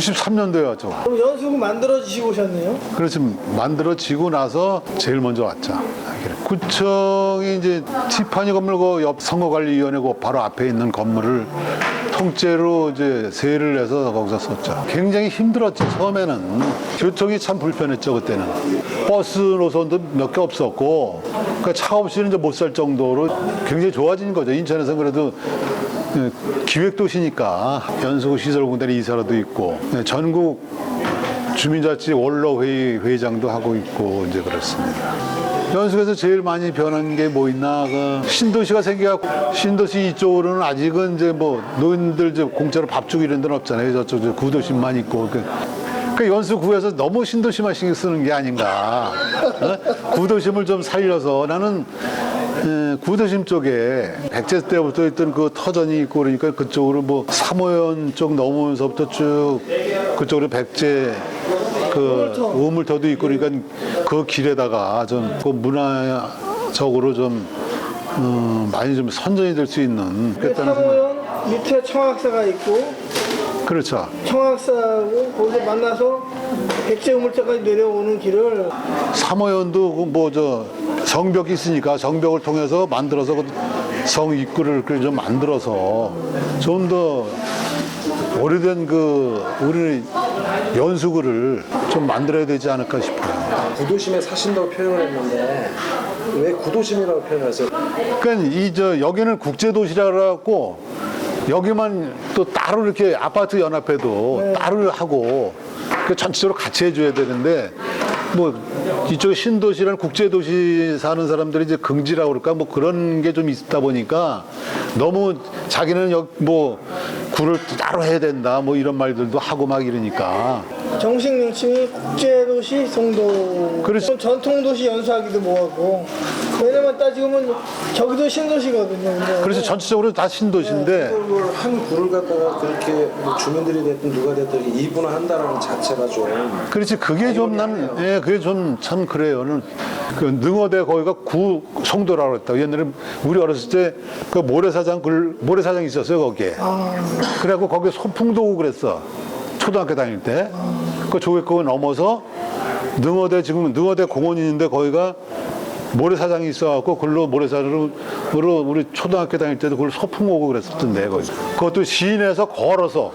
93년도였죠. 그럼 연수구 만들어지시고 오셨네요. 그래서 만들어지고 나서 제일 먼저 왔죠. 구청이 이제 티파니 건물 그옆 선거관리위원회 그 바로 앞에 있는 건물을 통째로 이제 세를 내서 거기서 썼죠. 굉장히 힘들었지 처음에는 교통이 참 불편했죠 그때는 버스 노선도 몇 개 없었고 그러니까 차 없이는 이제 못 살 정도로 굉장히 좋아진 거죠. 인천에서 그래도 예, 기획도시니까 연수구 시설공단에 이사라도 있고 예, 전국 주민자치 원로회의 회장도 하고 있고 이제 그렇습니다. 연수에서 제일 많이 변한 게 뭐 있나 그 신도시가 생겨갖고 신도시 이쪽으로는 아직은 이제 뭐 노인들 이제 공짜로 밥 주고 이런 데는 없잖아요. 저쪽 저 구도심만 있고 그. 그 연수구에서 너무 신도시만 신경 쓰는 게 아닌가. 어? 구도심을 좀 살려서 나는 에, 구도심 쪽에 백제 때부터 있던 그 터전이 있고 그러니까 그쪽으로 뭐 삼호연 쪽 넘으면서부터 쭉 그쪽으로 백제 그 우물터도 있고 그러니까 그 길에다가 좀 그 문화적으로 좀 어, 많이 좀 선전이 될 수 있는 그랬다는 생각. 사모연 밑에 청학사가 있고 그렇죠. 청학사하고 거기서 만나서 백제 우물자까지 내려오는 길을 삼호연도 뭐 저 성벽이 있으니까 성벽을 통해서 만들어서 그성 입구를 그좀 만들어서 좀 더 오래된 그 우리 연수구를 좀 만들어야 되지 않을까 싶어요. 구도심에 사신다고 표현을 했는데 왜 구도심이라고 표현하세요? 그러니까 이 저 여기는 국제도시라 그래갖고 여기만 또 따로 이렇게 아파트 연합회도 따로 하고 그 전체적으로 같이 해줘야 되는데 뭐 이쪽에 신도시라는 국제도시 사는 사람들이 이제 긍지라고 그럴까? 뭐 그런 게 좀 있다 보니까 너무 자기는 여뭐 구를 따로 해야 된다 뭐 이런 말들도 하고 막 이러니까 정식 명칭이 국제도시 송도. 그렇지. 전통도시 연수하기도 뭐하고. 왜냐면 따지면 저기도 신도시거든요. 근데 그래서 전체적으로 다 신도시인데. 그걸 한 구를 갖다가 그렇게 뭐 주민들이 됐든 누가 됐든 이분화한다는 자체가 좀 그렇지. 그게 좀 나는 예 그게 좀 참 그래요 는 그 능어대 거기가 구 송도라고 그랬다 옛날에 우리 어렸을 때 그 모래사장 글 모래사장 있었어요 거기에. 그래갖고 거기 소풍도 오고 그랬어. 초등학교 다닐 때 그 조개국을 넘어서 능어대 지금 능어대 공원이 있는데 거기가 모래사장이 있어갖고 글로 모래사장으로 우리 초등학교 다닐 때도 그걸 소풍 오고 그랬었던데 거기. 그것도 시내에서 걸어서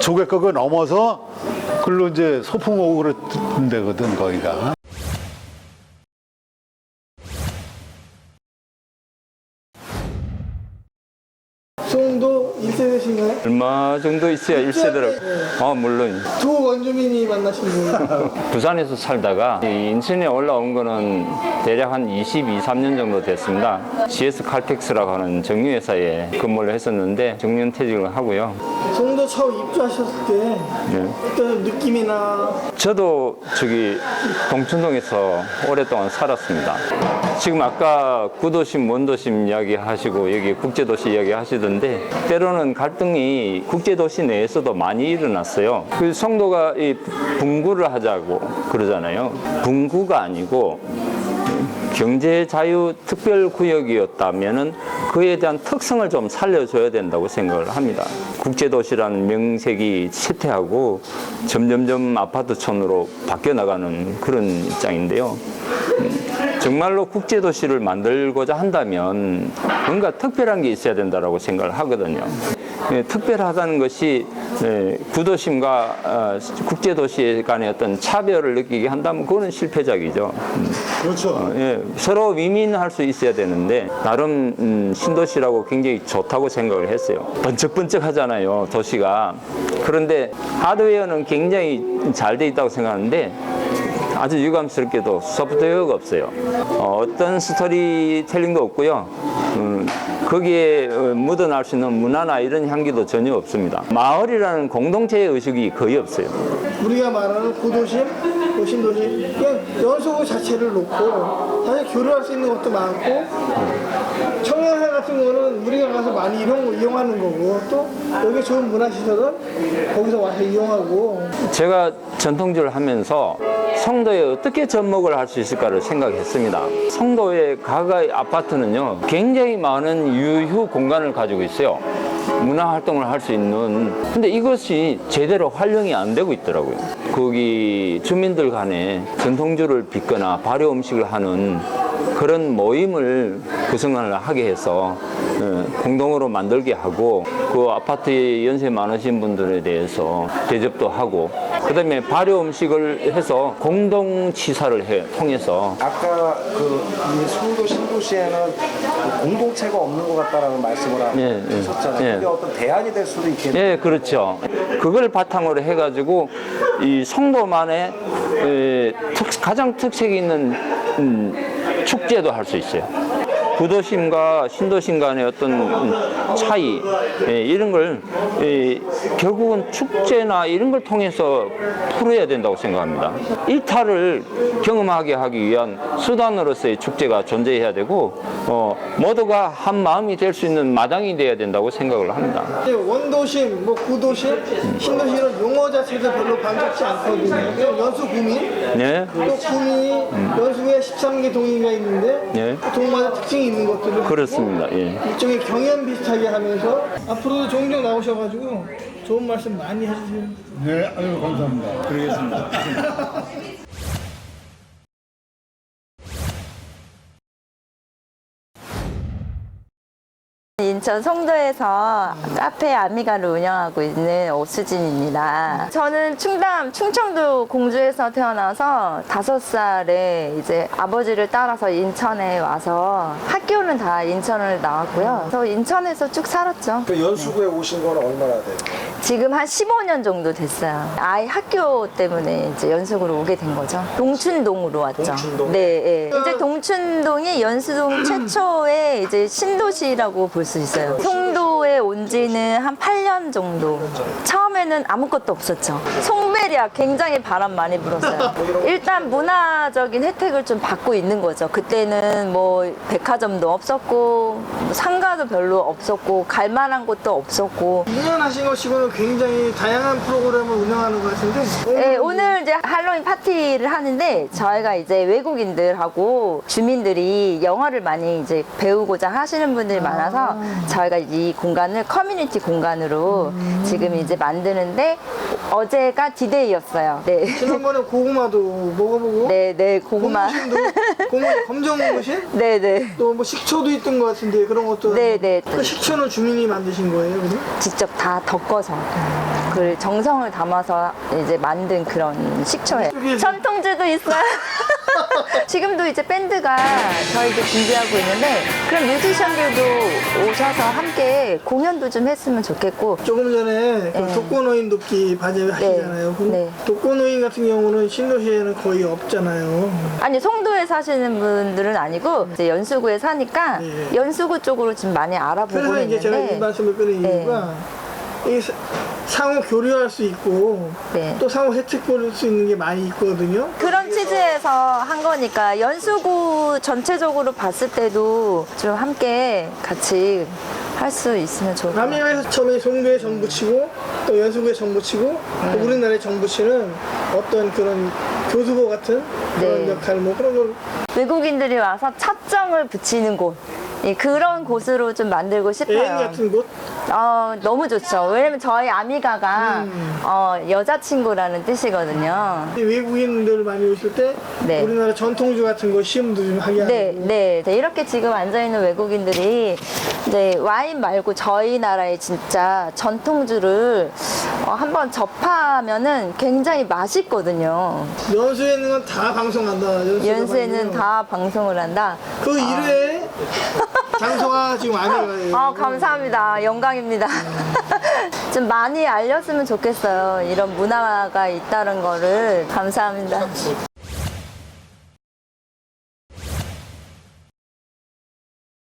조개국을 넘어서 글로 이제 소풍 오고 그랬던 데거든 거기가 송도 1세대신가요? 얼마 정도 있어야 1세대를 어 물론 두 원주민이 만나신 분. 부산에서 살다가 이 인천에 올라온 거는 대략 한 22, 3년 정도 됐습니다. GS 칼텍스라고 하는 정유회사에 근무를 했었는데 정년 퇴직을 하고요. 송도 처음 입주하셨을 때 네. 어떤 느낌이나 저도 저기 동춘동에서 오랫동안 살았습니다. 지금 아까 구도심, 원도심 이야기 하시고 여기 국제도시 이야기 하시던데 때로는 갈등이 국제도시 내에서도 많이 일어났어요. 그 성도가 이 분구를 하자고 그러잖아요. 분구가 아니고 경제 자유 특별 구역이었다면은 그에 대한 특성을 좀 살려줘야 된다고 생각을 합니다. 국제도시라는 명색이 쇠퇴하고 점점점 아파트촌으로 바뀌어 나가는 그런 입장인데요. 음, 정말로 국제도시를 만들고자 한다면 뭔가 특별한 게 있어야 된다고 생각을 하거든요. 예, 특별하다는 것이 예, 구도심과 어, 국제도시 간의 어떤 차별을 느끼게 한다면 그거는 실패작이죠. 음. 그렇죠 어, 예, 서로 위민할 수 있어야 되는데 나름 음, 신도시라고 굉장히 좋다고 생각을 했어요. 번쩍번쩍 하잖아요, 도시가. 그런데 하드웨어는 굉장히 잘 돼 있다고 생각하는데 아주 유감스럽게도 소프트웨어가 없어요. 어, 떤 스토리텔링도 없고요. 음, 거기에 어, 묻어날 수 있는 문화나 이런 향기도 전혀 없습니다. 마을이라는 공동체의 의식이 거의 없어요. 우리가 말하는 구도심, 그 신도시 그냥 연수구 자체를 놓고 사실 교류할 수 있는 것도 많고 청년회 같은 거는 우리가 가서 많이 이용, 이용하는 거고 또 여기 좋은 문화시설은 거기서 와서 이용하고 제가 전통주를 하면서 성도에 어떻게 접목을 할 수 있을까를 생각했습니다. 성도의 가가 아파트는요, 굉장히 많은 유휴 공간을 가지고 있어요. 문화 활동을 할 수 있는 근데 이것이 제대로 활용이 안 되고 있더라고요. 거기 주민들 간에 전통주를 빚거나 발효 음식을 하는 그런 모임을 구성을 하게 해서 어, 공동으로 만들게 하고 그 아파트에 연세 많으신 분들에 대해서 대접도 하고 그다음에 발효 음식을 해서 공동 치사를 해 통해서 아까 그이 송도 신도시에는 그 공동체가 없는 것 같다라는 말씀을 예, 예. 하셨잖아요. 예. 그게 어떤 대안이 될 수도 있겠네요. 예, 그렇죠. 그걸 바탕으로 해가지고 이 성도만의 에, 특- 가장 특색 있는 음, 축제도 할 수 있어요. 구도심과 신도심 간의 어떤 음, 차이 예, 이런 걸 예, 결국은 축제나 이런 걸 통해서 풀어야 된다고 생각합니다. 일탈을 경험하게 하기 위한 수단으로서의 축제가 존재해야 되고 어, 모두가 한 마음이 될 수 있는 마당이 돼야 된다고 생각을 합니다. 원도심, 뭐 구도심, 신도시는 용어 자체도 별로 반갑지 않거든요. 연수 구민, 네. 또 구민이 연수에 13개 동인가 있는데 예. 그 동마다 특징이 있는 것들을 그렇습니다. 예. 일종의 경연 비슷하게 하면서 앞으로도 종종 나오셔가지고 좋은 말씀 많이 해주세요. 네, 아유 감사합니다. 그러겠습니다. 인천 송도에서 카페 아미가를 운영하고 있는 오수진입니다. 저는 충남 충청도 공주에서 태어나서 다섯 살에 이제 아버지를 따라서 인천에 와서 학교는 다 인천을 나왔고요. 그래서 인천에서 쭉 살았죠. 그 연수구에 오신 건 얼마나 돼요? 지금 한 15년 정도 됐어요. 아이 학교 때문에 이제 연숙으로 오게 된 거죠. 동춘동으로 왔죠. 동춘동? 네, 예. 이제 동춘동이 연수동 최초의 이제 신도시라고 볼 수 있어요. 송도에 온 지는 한 8년 정도. 처음에는 아무것도 없었죠. 송베리아 굉장히 바람 많이 불었어요. 일단 문화적인 혜택을 좀 받고 있는 거죠. 그때는 뭐 백화점도 없었고 뭐 상가도 별로 없었고 갈 만한 곳도 없었고 2년 하신 것 치고는 굉장히 다양한 프로그램을 운영하는 것 같은데 네, 오늘 이제 할로윈 파티를 하는데 저희가 이제 외국인들하고 주민들이 영어를 많이 이제 배우고자 하시는 분들이 많아서 저희가 이 공간을 커뮤니티 공간으로 지금 이제 만드는데 어제가 디데이였어요. 네. 지난번에 고구마도 먹어보고 네, 네, 고구마. 고무신도 고무 검정 고무신 네, 네. 또 뭐 식초도 있던 것 같은데 그런 것도 네, 네. 그 식초는 주민이 만드신 거예요, 그럼? 직접 다 덮어서 그 정성을 담아서 이제 만든 그런 식초예요. 전통주도 있어요. 지금도 이제 밴드가 저희도 준비하고 있는데 그럼 뮤지션들도 오셔서 함께 공연도 좀 했으면 좋겠고 조금 전에 그 네. 독거노인 돕기 과제 하시잖아요. 그럼 네. 독거노인 같은 경우는 신도시에는 거의 없잖아요. 아니 송도에 사시는 분들은 아니고 이제 연수구에 사니까 네. 연수구 쪽으로 좀 많이 알아보고 그래서 이제 제가 이 있는데 말씀을 끊은 네. 이유가 이 사- 상호 교류할 수 있고 네. 또 상호 혜택 볼 수 있는 게 많이 있거든요. 그런 취지에서 한 거니까 연수구 전체적으로 봤을 때도 좀 함께 같이 할 수 있으면 좋을 것 같아요. 남해에서 처음에 송도에 정부 치고 또 연수구에 정부 치고 네. 또 우리나라의 정부 치는 어떤 그런 교수보 같은 그런 네. 역할 뭐 그런 걸 외국인들이 와서 첫정을 붙이는 곳. 예, 그런 곳으로 좀 만들고 싶어요. 같은 곳 어, 너무 좋죠. 왜냐면 저희 아미가가 음. 어, 여자친구라는 뜻이거든요. 외국인들 많이 오실 때 네. 우리나라 전통주 같은 거 시음도 좀 하게 하고 네, 네, 네. 이렇게 지금 앉아있는 외국인들이 이제 와인 말고 저희 나라의 진짜 전통주를 어, 한번 접하면은 굉장히 맛있거든요. 연수에 있는 건다 방송한다. 연수에는. 다 방송을 한다. 그 1회 장소가 지금 아니에요. 아, 감사합니다. 영광입니다. 좀 많이 알렸으면 좋겠어요. 이런 문화가 있다는 거를. 감사합니다.